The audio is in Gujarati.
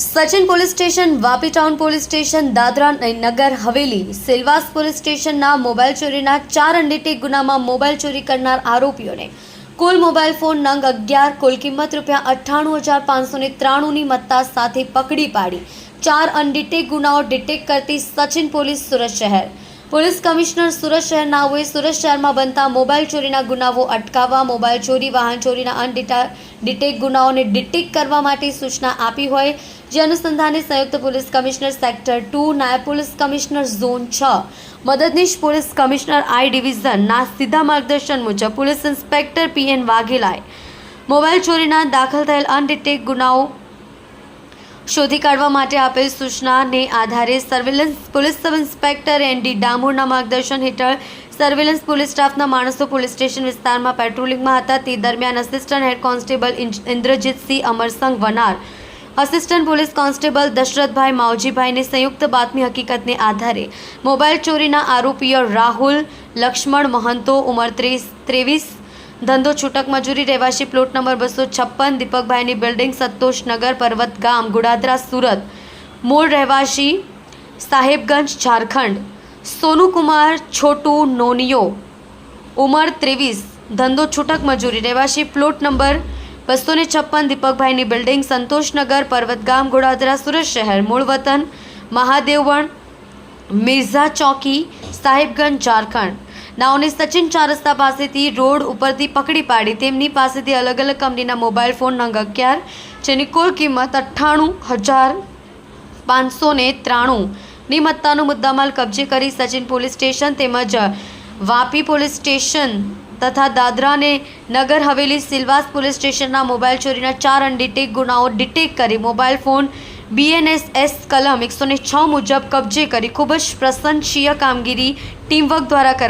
Sachin police station, Vapi town police station, Dadra Nagar Haveli, Silvassa police સ્ટેશનના મોબાઈલ ચોરીના ચાર અંડેટેક ગુનામાં મોબાઈલ ચોરી કરનાર આરોપીઓને કુલ મોબાઈલ ફોન નંગ અગિયાર, કુલ કિંમત રૂપિયા અઠ્ઠાણું હજાર પાંચસો ને ત્રાણુંની મત્તા સાથે પકડી પાડી. ચાર અનડિટેક ગુનાઓ ડિટેક્ટ કરતી સચિન પોલીસ સુરત શહેર. પોલીસ કમિશનર સુરત શહેરનાઓએ સુરત શહેરમાં બનતા મોબાઈલ ચોરીના ગુનાઓ અટકાવવા, મોબાઈલ ચોરી, વાહન ચોરીના અનડિટા, ડિટેક ગુનાઓને ડિટેક કરવા માટે સૂચના આપી હોય. જે અનુસંધાને સંયુક્ત પોલીસ કમિશનર સેક્ટર ટુ, નાયબ પોલીસ કમિશનર ઝોન છ, મદદનીશ પોલીસ કમિશનર આઈ ડિવિઝનના સીધા માર્ગદર્શન મુજબ પોલીસ ઇન્સ્પેક્ટર પીએન વાઘેલાએ મોબાઈલ ચોરીના દાખલ થયેલ અનડિટેક ગુનાઓ શોધી કાઢવા માટે આપેલ સૂચનાને આધારે surveillance police sub inspector N D ડામોરના માર્ગદર્શન હેઠળ સર્વેલન્સ પોલીસ સ્ટાફના માણસો પોલીસ સ્ટેશન વિસ્તારમાં પેટ્રોલિંગમાં હતા. તે દરમિયાન assistant head constable in- Indrajitsinh Amarsang Vanar assistant police constable Dashrathbhai માવજીભાઈને સંયુક્ત બાતમી હકીકતને આધારે મોબાઈલ ચોરીના આરોપીઓ રાહુલ, લક્ષ્મણ, મહંતો, ઉંમર ત્રીસ, ત્રેવીસ ધંધો છૂટક મજૂરી રહેવાસી પ્લોટ નંબર બસો છપ્પન દીપકભાઈની બિલ્ડિંગ સંતોષનગર પર્વત ગામ, ગુડાદરા, સુરત. મૂળ રહેવાસી સાહેબગંજ, ઝારખંડ. સોનુકુમાર છોટુ નોનિયો. ઉંમર ત્રેવીસ. ધંધો છૂટક મજૂરી રહેવાસી પ્લોટ નંબર બસો ને છપ્પન દીપકભાઈની બિલ્ડિંગ સંતોષનગર પર્વતગામ ગોડાદરા, સુરત શહેર. મૂળ વતન મહાદેવવણ, મિર્ઝા ચોકી, સાહેબગંજ, ઝારખંડ. નાઓને સચિન ચાર રસ્તા પાસેથી રોડ ઉપરથી પકડી પાડી. તેમની પાસેથી અલગ અલગ કંપનીના મોબાઈલ ફોન નંગ અગિયાર, જેની કુલ કિંમત અઠ્ઠાણું હજાર પાંચસો ને ત્રાણુંની મત્તાનો મુદ્દામાલ કબજે કરી સચિન પોલીસ સ્ટેશન તેમજ વાપી પોલીસ સ્ટેશન તથા દાદરા અને નગર હવેલી સિલવાસ પોલીસ સ્ટેશનના મોબાઈલ ચોરીના ચાર અનડિટેક ગુનાઓ ડિટેક કરી મોબાઈલ ફોન બીએનએસએસ કલમ એકસો છ મુજબ કબજે કરી ખૂબ જ પ્રશંસનીય કામગીરી ટીમવર્ક દ્વારા કરવામાં